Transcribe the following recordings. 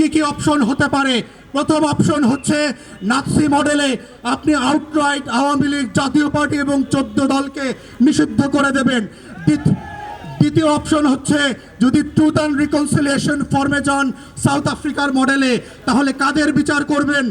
কি কি অপশন হতে পারে? প্রথম অপশন হচ্ছে নাৎসি মডেলে আপনি আউটরাইট আওয়ামী লীগ জাতীয় পার্টি এবং চোদ্দ দলকে নিষিদ্ধ করে দেবেন। দ্বিত- দ্বিতীয় অপশন হচ্ছে যদি ট্রুথ অ্যান্ড রিকনসিলিয়েশন ফর্মে যান সাউথ আফ্রিকার মডেলে তাহলে কাদের বিচার করবেন?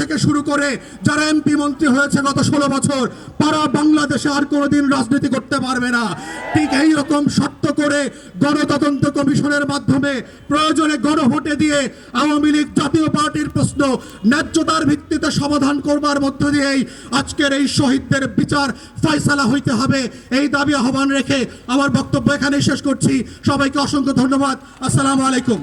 থেকে শুরু করে যারা এমপি মন্ত্রী হয়েছে গত ষোলো বছর, তারা বাংলাদেশে আর কোনোদিন রাজনীতি করতে পারবে না। ঠিক এই রকম শর্ত করে গণতদন্ত কমিশনের মাধ্যমে প্রয়োজনে গণভোটে দিয়ে আওয়ামী লীগ জাতীয় পার্টির প্রশ্ন ন্যায্যতার ভিত্তিতে সমাধান করবার মধ্য দিয়েই আজকের এই শহীদদের বিচার ফয়সালা হইতে হবে। এই দাবি আহ্বান রেখে আমার বক্তব্য এখানেই শেষ করছি। সবাইকে অসংখ্য ধন্যবাদ। আসসালামু আলাইকুম।